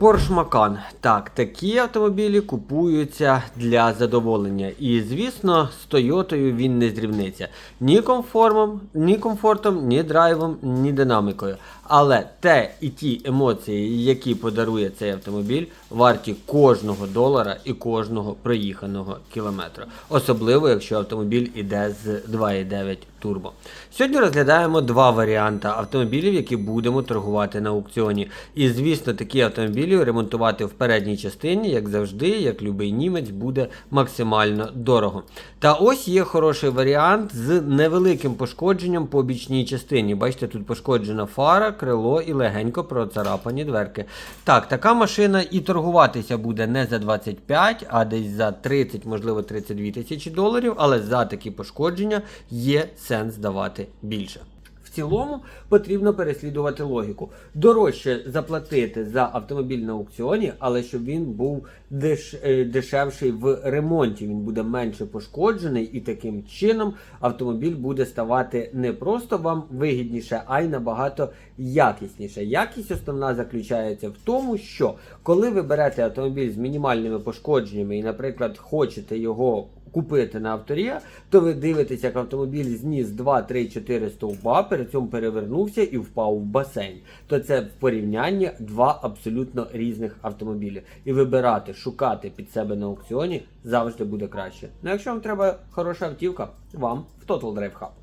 Porsche Macan. Так, такі автомобілі купуються для задоволення. І, звісно, з Toyota він не зрівниться ні комфортом, ні комфортом, ні драйвом, ні динамікою. Але те і ті емоції, які подарує цей автомобіль, варті кожного долара і кожного проїханого кілометра. Особливо, якщо автомобіль іде з 2.9 турбо. Сьогодні розглядаємо два варіанти автомобілів, які будемо торгувати на аукціоні. І, звісно, такі автомобілі ремонтувати в передній частині, як завжди, як любий німець, буде максимально дорого. Та ось є хороший варіант з невеликим пошкодженням по бічній частині. Бачите, тут пошкоджена фара, крило і легенько процарапані дверки. Так, така машина і торгуватися буде не за 25, а десь за 30, можливо 32 тисячі доларів, але за такі пошкодження є сенс давати більше. В цілому потрібно переслідувати логіку. Дорожче заплатити за автомобіль на аукціоні, але щоб він був деш, е, дешевший в ремонті. Він буде менше пошкоджений, і таким чином автомобіль буде ставати не просто вам вигідніше, а й набагато якісніше. Якість основна заключається в тому, що коли ви берете автомобіль з мінімальними пошкодженнями і, наприклад, хочете його купити на авторія, то ви дивитеся, як автомобіль зніс 2, 3, 4 стовпа, при цьому перевернувся і впав в басейн. То це в порівнянні два абсолютно різних автомобілі. І вибирати, шукати під себе на аукціоні завжди буде краще. Ну якщо вам треба хороша автівка, вам в Total Drive Hub.